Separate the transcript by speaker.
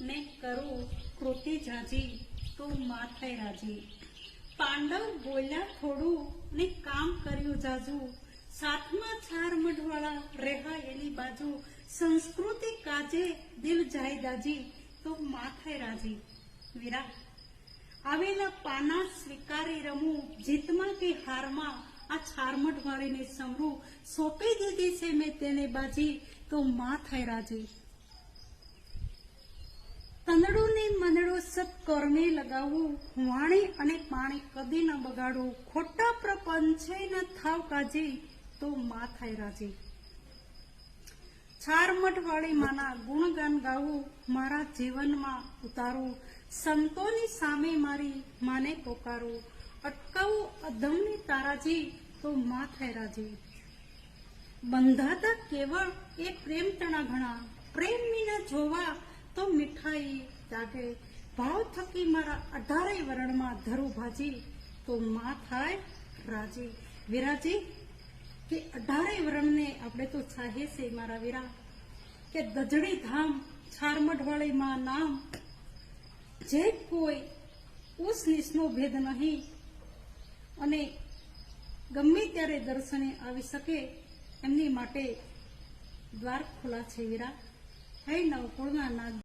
Speaker 1: ને કરું કૃતિ જાજી, તો માથે રાજી. પાંડવ બોલ્યા થોડું ને કામ કર્યું જાજુ. સાથમાં ચાર મઢવાળા રેહા એની બાજુ. સંસ્કૃતિ કાજે દિલ જાય દાજી, તો માથે રાજી. વીરા, આવેલા પાના સ્વીકારી રમું, જીતમાં કે હારમાં આ છારમઠ વાળીને સમરું. સોંપી દીધી છે મેં તેને બાજી, તો માથે રાજી. તંદડું ને સત કર્મે લગાવવું વાણી અને પાણી કદી ન બગાડવું ખોટા પ્રપંચે ન થાવ કાજી, તો મા થાય રાજી. છારમઠ વાળી માના ગુણગાન ગાવું, મારા જીવનમાં ઉતારો. સંતોની સામે મારી માને પોકારું. અટકાવું અધમની તારાજી, તો મા થાય રાજી. બંધાતા કેવળ એ પ્રેમ તણા ઘણા. પ્રેમ વિના જોવા તો મીઠાઈ જાગે, ભાવ થકી મારા અઢારેય વરણમાં ધરું ભાજી, તો માં થાય રાજી. વીરાજી, કે અઢારેય વરણને આપણે તો ચાહીએ છે મારા વીરા. કે દજડી ધામ, છારમઢવાળી માં નામ, જે કોઈ ઉસ નીચનો ભેદ નહીં. અને ગમે ત્યારે દર્શને આવી શકે, એમની માટે દ્વાર ખુલ્લા છે વીરા. હે નવકુળના નાગ.